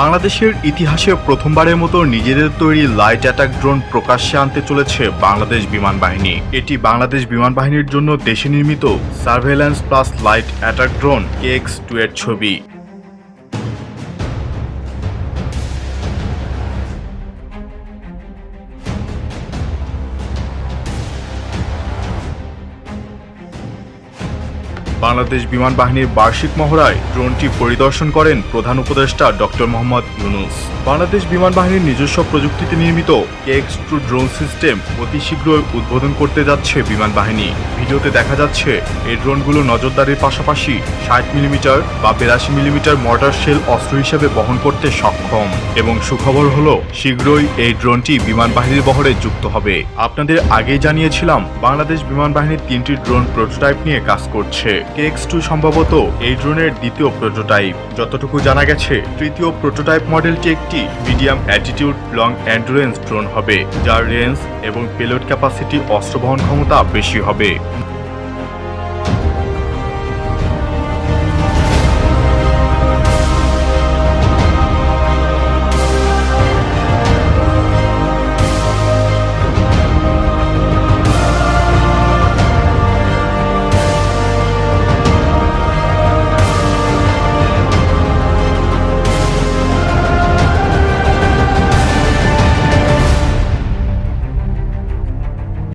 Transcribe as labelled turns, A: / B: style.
A: বাংলাদেশের ইতিহাসে প্রথমবারের মতো নিজেদের তৈরি লাইট অ্যাটাক ড্রোন প্রকাশ্যে আনতে চলেছে বাংলাদেশ বিমান বাহিনী। এটি বাংলাদেশ বিমান বাহিনীর জন্য দেশে নির্মিত surveillance plus light attack drone X two এর ছবি। বাংলাদেশ বিমান বাহিনীর বার্ষিক মহড়ায় ড্রোনটি পরিদর্শন করেন প্রধান উপদেষ্টা ডক্টর মোহাম্মদ ইউনুস। বাংলাদেশ বিমান বাহিনীর নিজস্ব প্রযুক্তিতে নির্মিত কেক্স টু ড্রোন সিস্টেম অতি শীঘ্রই উদ্বোধন করতে যাচ্ছে বিমান বাহিনী। ভিডিওতে দেখা যাচ্ছে, এই ড্রোনগুলো নজরদারির পাশাপাশি ষাট মিলিমিটার বা বিরাশি মিলিমিটার মর্টার শেল অস্ত্র হিসেবে বহন করতে সক্ষম। এবং সুখবর হলো, শীঘ্রই এই ড্রোনটি বিমান বাহিনীর বহরে যুক্ত হবে। আপনাদের আগেই জানিয়েছিলাম, বাংলাদেশ বিমান বাহিনীর তিনটি ড্রোন প্রোটোটাইপ নিয়ে কাজ করছে। কেএক্স টু সম্ভবত এই ড্রোনের দ্বিতীয় প্রোটোটাইপ যতটুকু জানা গেছে, তৃতীয় প্রোটোটাইপ মডেলটি একটি medium attitude long endurance drone হবে, যার রেঞ্জ এবং পেলোড ক্যাপাসিটি অস্ত্র বহন ক্ষমতা বেশি হবে।